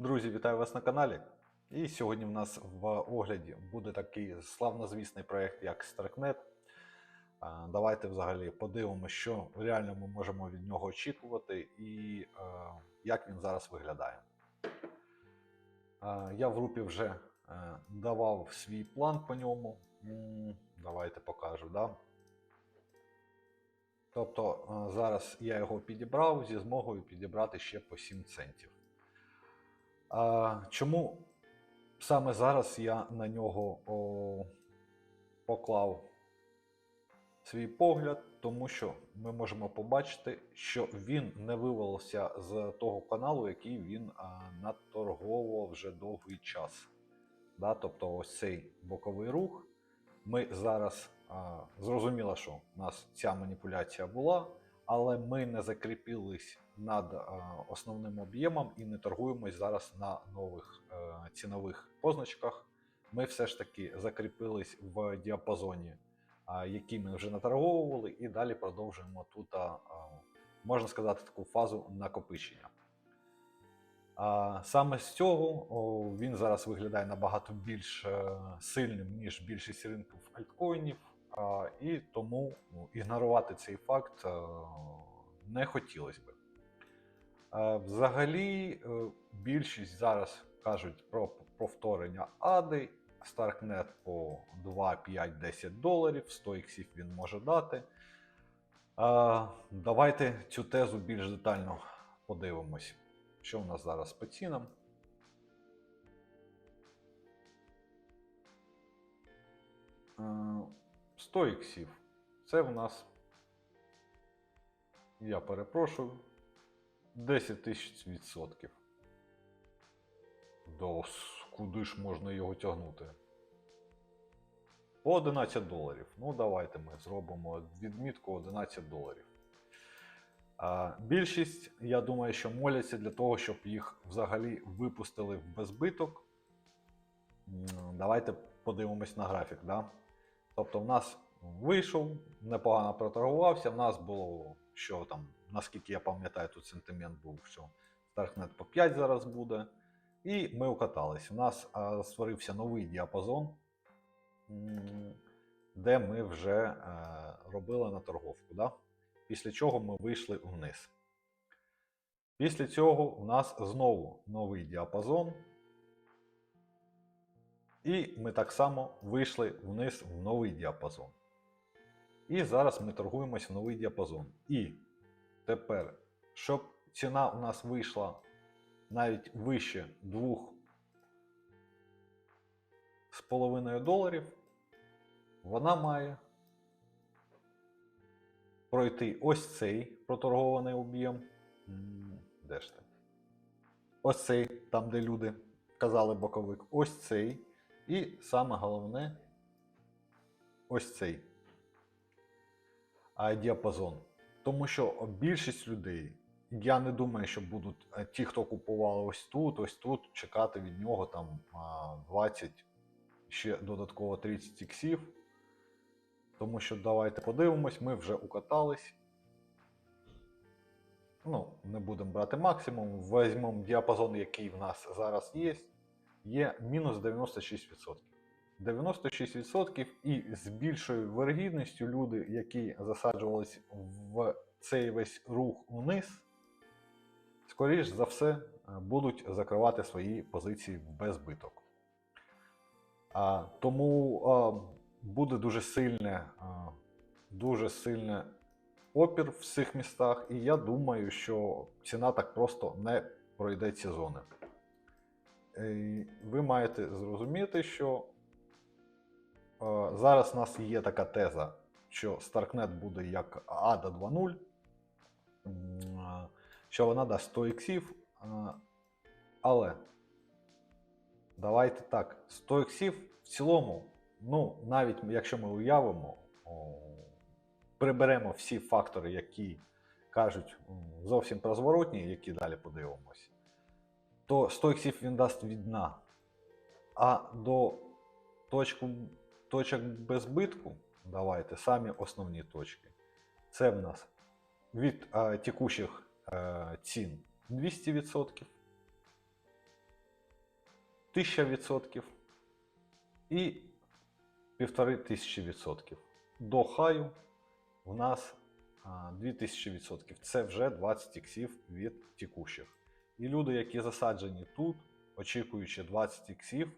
Друзі, вітаю вас на каналі. І сьогодні в нас в огляді буде такий славнозвісний проєкт, як Starknet. Давайте взагалі подивимося, що реально ми можемо від нього очікувати і е, як він зараз виглядає. Я в групі вже е, давав свій план по ньому. Давайте покажу. Да? Тобто е, зараз я його підібрав зі змогою підібрати ще по 7 центів. А, чому саме зараз я на нього о, поклав свій погляд? Тому що ми можемо побачити, що він не вивалився з того каналу, який він а, наторговував вже довгий час. Да? Тобто ось цей боковий рух. Ми зараз а, зрозуміло, що у нас ця маніпуляція була, але ми не закріпились над основним об'ємом і не торгуємось зараз на нових е, цінових позначках. Ми все ж таки закріпились в діапазоні, який ми вже наторговували, і далі продовжуємо тут, можна сказати, таку фазу накопичення. Саме з цього він зараз виглядає набагато більш е, сильним, ніж більшість ринків альткоїнів, і тому ну, ігнорувати цей факт е, не хотілося би. Взагалі, е, більшість зараз кажуть про повторення ади. Starknet по 2, 5, 10 доларів, 100 іксів він може дати. Давайте цю тезу більш детально подивимось. Що у нас зараз по цінам? Е, 100 іксів. Це в нас, я перепрошую, 10 тисяч відсотків. Да, куди ж можна його тягнути? По 11 доларів. Ну, давайте ми зробимо відмітку 11 доларів. Більшість, я думаю, що моляться для того, щоб їх взагалі випустили в безбиток. Давайте подивимось на графік. Да? Тобто, в нас вийшов, непогано проторгувався. В нас було, що там, наскільки я пам'ятаю, тут сентимент був, що Starknet по 5 зараз буде. І ми укатались. У нас створився новий діапазон, де ми вже е, робили на торговку. Да? Після чого ми вийшли вниз. Після цього у нас знову новий діапазон. І ми так само вийшли вниз в новий діапазон. І зараз ми торгуємось в новий діапазон. І тепер, щоб ціна у нас вийшла навіть вище 2,5 доларів, вона має пройти ось цей проторгований об'єм. Де ж ти? Ось цей, там, де люди казали боковик, ось цей. І саме головне ось цей а, діапазон. Тому що більшість людей, я не думаю, що будуть е, ті, хто купували ось тут, ось тут, чекати від нього там 20, ще додатково 30 іксів. Тому що давайте подивимось, ми вже укатались. Ну, не будемо брати максимум. Візьмемо діапазон, який в нас зараз є. Є мінус 96%. 96% і з більшою вирогідністю люди, які засаджувались в цей весь рух вниз, скоріш за все, е, будуть закривати свої позиції в безбиток. А, тому а, буде дуже сильне, а, дуже сильне опір в цих містах, і я думаю, що ціна так просто не пройде ці зони. Е, Ви маєте зрозуміти, що е, зараз у нас є така теза, що Starknet буде як ADA 2.0, е, що вона дасть 100 іксів, е, але давайте так, 100 іксів в цілому, ну, навіть якщо ми уявимо, приберемо всі фактори, які кажуть зовсім про зворотні, які далі подивимось, то 100 іксів він дасть від дна. А до точку, точок без збитку, давайте самі основні точки. Це в нас від е, текущих е, цін 200%. 1000% і 1500%. До хаю в нас а, 2000%. Це вже 20 іксів від текущих. І люди, які засаджені тут, очікуючи 20 іксів,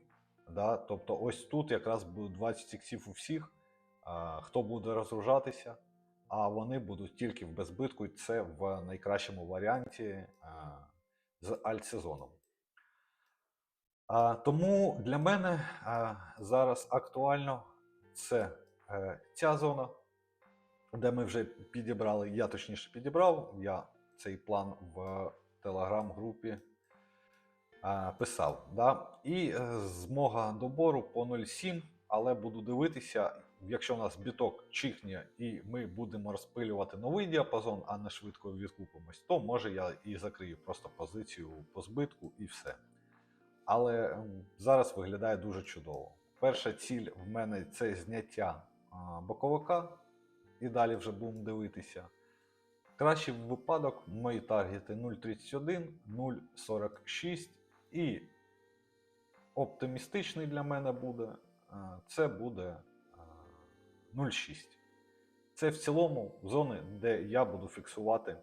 да, тобто ось тут якраз буде 20 іксів у всіх, а, хто буде розгружатися, а вони будуть тільки в безбитку, і це в найкращому варіанті а, з альтсезоном. А, тому для мене а, зараз актуально це е, ця зона, де ми вже підібрали, я точніше підібрав, я цей план в телеграм-групі писав. Да? І е, змога добору по 0,7, але буду дивитися, якщо в нас біток чихне і ми будемо розпилювати новий діапазон, а не швидко відкупимось, то може я і закрию просто позицію по збитку і все. Але зараз виглядає дуже чудово. Перша ціль в мене це зняття боковика, і далі вже будемо дивитися. Кращий випадок мої таргети 0.31, 0.46 і оптимістичний для мене буде це буде 0.6. Це в цілому зони, де я буду фіксувати,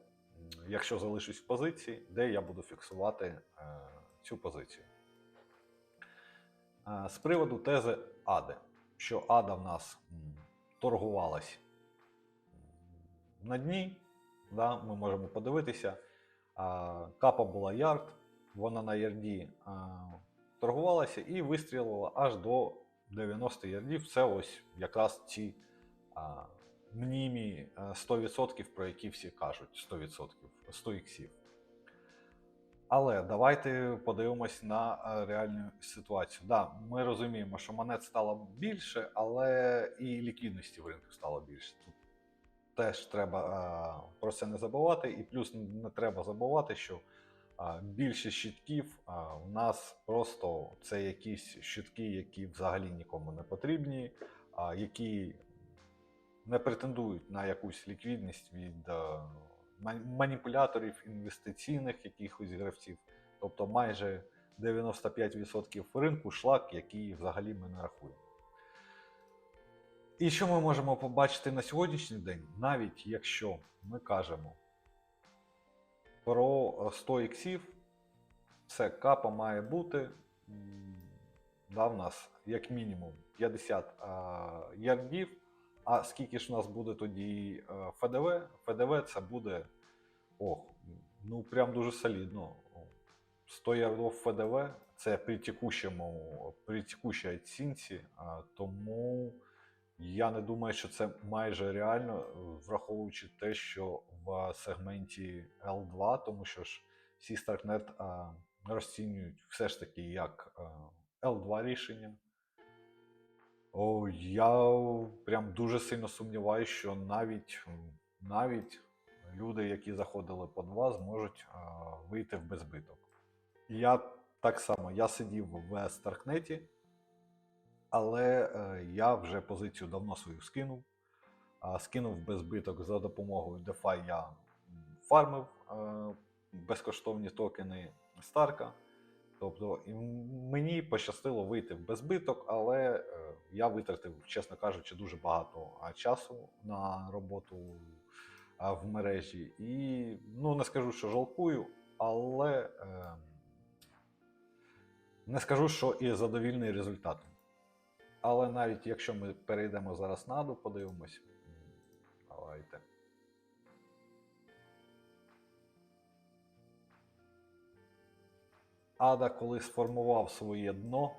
якщо залишусь в позиції, де я буду фіксувати е, цю позицію. Е, З приводу тези Ади, що Ада в нас торгувалась на дні, да, ми можемо подивитися. Капа була ярд, вона на ярді торгувалася і вистрілила аж до 90 ярдів. Це ось якраз ці а, мнімі е, 100%, про які всі кажуть, 100%, 100 іксів. Але давайте подивимось на е, реальну ситуацію. Да, ми розуміємо, що монет стало більше, але і ліквідності в ринку стало більше. Тут теж треба е, про це не забувати. І плюс не треба забувати, що е, більшість щитків в нас просто це якісь щитки, які взагалі нікому не потрібні, які не претендують на якусь ліквідність від е, маніпуляторів інвестиційних якихось гравців. Тобто майже 95% ринку шлак, який взагалі ми не рахуємо. І що ми можемо побачити на сьогоднішній день, навіть якщо ми кажемо про е, 100 іксів, це капа має бути да, в нас як мінімум 50 а, ярдів. А скільки ж у нас буде тоді е, ФДВ? ФДВ це буде ох, ну прям дуже солідно. 100 ярдов ФДВ це при текущому, при текущій оцінці, тому я не думаю, що це майже реально, е, враховуючи те, що в сегменті L2, тому що ж всі Starknet а, розцінюють все ж таки як а, L2 рішення. О, я прям дуже сильно сумніваюся, що навіть, навіть люди, які заходили по 2, зможуть а, вийти в безбиток. Я так само я сидів в Старкнеті, але е, я вже позицію давно свою скинув. Скинув без збиток за допомогою DeFi я фармив е, безкоштовні токени Старка. Тобто і мені пощастило вийти в безбиток, але е, я витратив, чесно кажучи, дуже багато часу на роботу в мережі. І ну не скажу, що жалкую, але е, не скажу, що і задовільний результатом. Але навіть якщо ми перейдемо зараз на аду, подивимось. Давайте. Ада, коли сформував своє дно,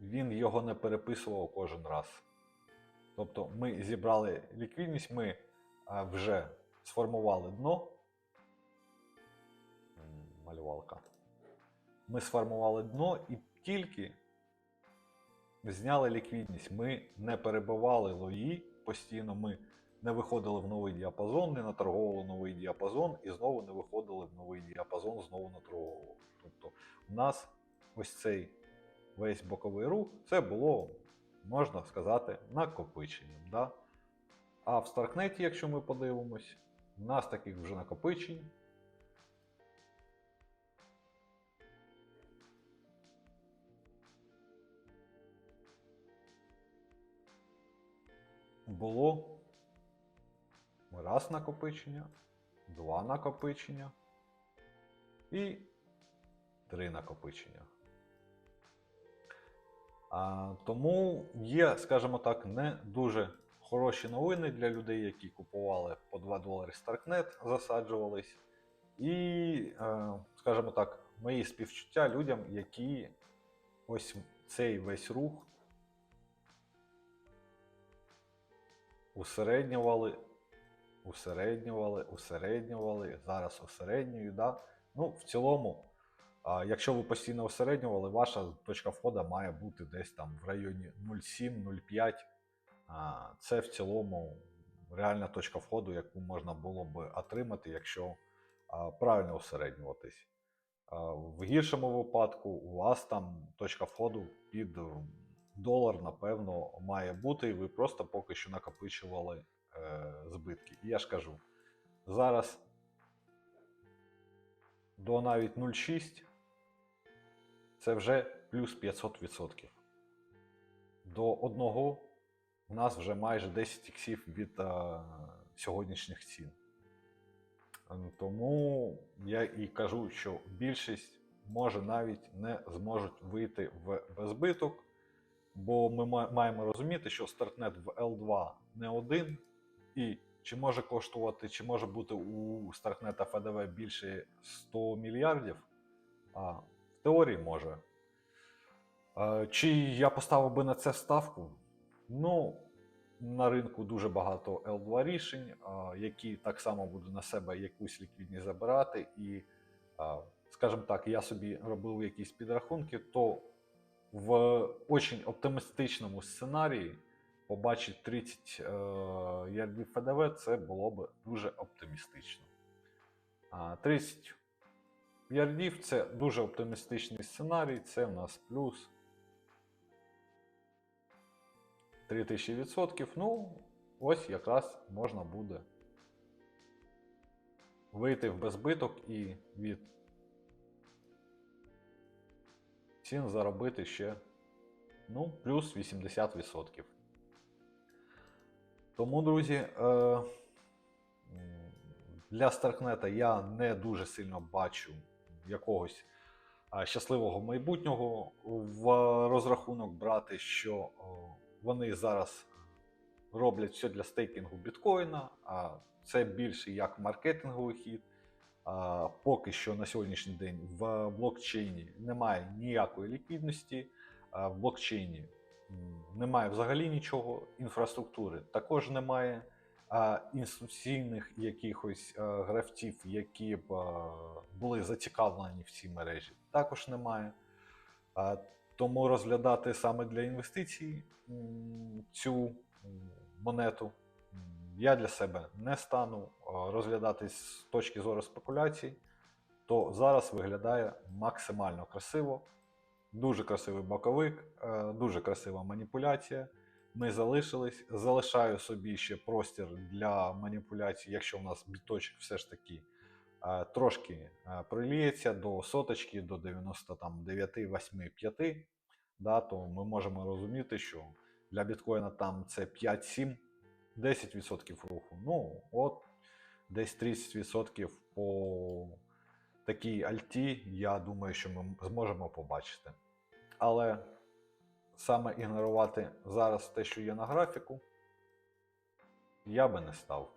він його не переписував кожен раз. Тобто ми зібрали ліквідність, ми вже сформували дно. Малювалка. Ми сформували дно і тільки зняли ліквідність. Ми не перебивали лої постійно. Ми не виходили в новий діапазон, не наторговували новий діапазон і знову не виходили в новий діапазон, знову наторговували. Тобто у нас ось цей весь боковий рух це було, можна сказати, накопиченням. Да? А в Старкнеті, якщо ми подивимось, у нас таких вже накопичень було раз накопичення, два накопичення і три накопичення. А, тому є, скажімо так, не дуже хороші новини для людей, які купували по 2 долари Starknet, засаджувались. І, е, скажімо так, мої співчуття людям, які ось цей весь рух усереднювали, усереднювали, усереднювали, зараз усереднюю. Да? Ну, в цілому, а, якщо ви постійно усереднювали, ваша точка входу має бути десь там в районі 0,7-0,5. Це в цілому реальна точка входу, яку можна було б отримати, якщо а, правильно усереднюватись. В гіршому випадку у вас там точка входу під долар, напевно, має бути, і ви просто поки що накопичували е, збитки. І я ж кажу, зараз до навіть 0,6 це вже плюс 500%. До одного у нас вже майже 10 іксів від е, сьогоднішніх цін. Ем, Тому я і кажу, що більшість може навіть не зможуть вийти в безбиток, бо ми маємо розуміти, що стартнет в L2 не один, і чи може коштувати, чи може бути у стартнета ФДВ більше 100 мільярдів? А, в теорії може. Чи я поставив би на це ставку? Ну, на ринку дуже багато L2 рішень, які так само будуть на себе якусь ліквідність забирати. І, скажімо так, я собі робив якісь підрахунки, то в очень оптимістичному сценарії побачити 30 е, ярдів ФДВ це було б дуже оптимістично. 30 ярдів це дуже оптимістичний сценарій, це в нас плюс 3000%. Ну, ось якраз можна буде вийти в безбиток і від цін заробити ще ну, плюс 80%. Тому, друзі, е, для Старкнета я не дуже сильно бачу якогось а, щасливого майбутнього в розрахунок брати, що о, вони зараз роблять все для стейкінгу біткоїна, а це більше як маркетинговий хід. Поки що на сьогоднішній день в блокчейні немає ніякої ліквідності. В блокчейні немає взагалі нічого, інфраструктури також немає. Інституційних якихось гравців, які б були зацікавлені в цій мережі, також немає. Тому розглядати саме для інвестицій цю монету я для себе не стану А, розглядати з точки зору спекуляцій, то зараз виглядає максимально красиво. Дуже красивий боковик, е, дуже красива маніпуляція. Ми залишились. Залишаю собі ще простір для маніпуляцій, якщо у нас біточок все ж таки е, трошки е, приліється до соточки, до 99,85, да, то ми можемо розуміти, що для біткоїна там це 5-7, 10% руху. Ну, от десь 30% по такій альті, я думаю, що ми зможемо побачити. Але саме ігнорувати зараз те, що є на графіку, я би не став.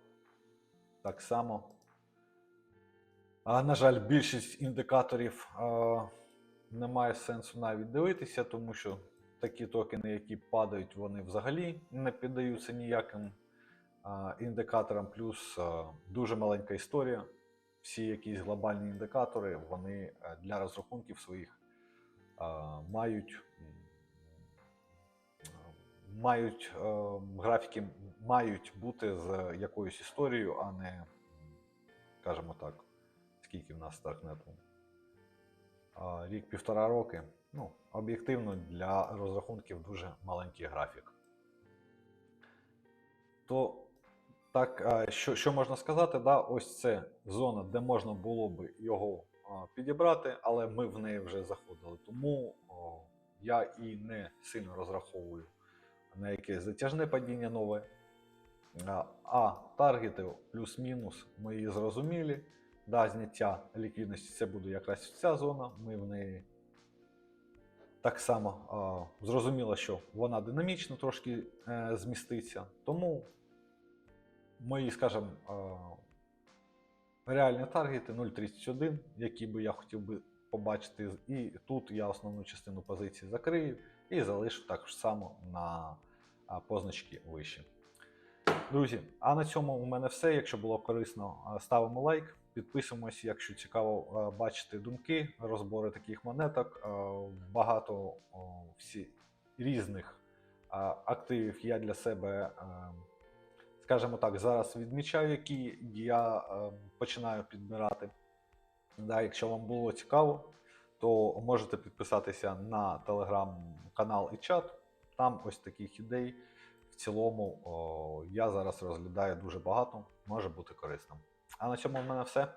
Так само. На жаль, більшість індикаторів а, немає сенсу навіть дивитися, тому що такі токени, які падають, вони взагалі не піддаються ніяким індикаторам. Плюс дуже маленька історія. Всі якісь глобальні індикатори, вони е, для розрахунків своїх мають мають е, графіки мають бути з якоюсь історією, а не, скажімо так, скільки в нас старкнету. А, Рік півтора роки. Ну, об'єктивно для розрахунків дуже маленький графік. То так, що, що можна сказати? Да, ось це зона, де можна було би його підібрати, але ми в неї вже заходили. Тому о, я і не сильно розраховую на якесь затяжне падіння нове. А, А таргети плюс-мінус мої зрозумілі. Да, зняття ліквідності це буде якраз ця зона. Ми в неї так само а, зрозуміло, що вона динамічно трошки е, зміститься. Тому мої, скажімо, реальні таргети 0.31, які би я хотів би побачити. І тут я основну частину позиції закрию і залишу так само на позначки вище. Друзі, а на цьому у мене все. Якщо було корисно, ставимо лайк, підписуємось, якщо цікаво бачити думки, розбори таких монеток. Багато всі різних активів я для себе, скажімо так, зараз відмічаю, які я е, починаю підбирати. Да, якщо вам було цікаво, то можете підписатися на телеграм-канал і чат. Там ось таких ідей в цілому о, я зараз розглядаю дуже багато, може бути корисним. А на цьому в мене все.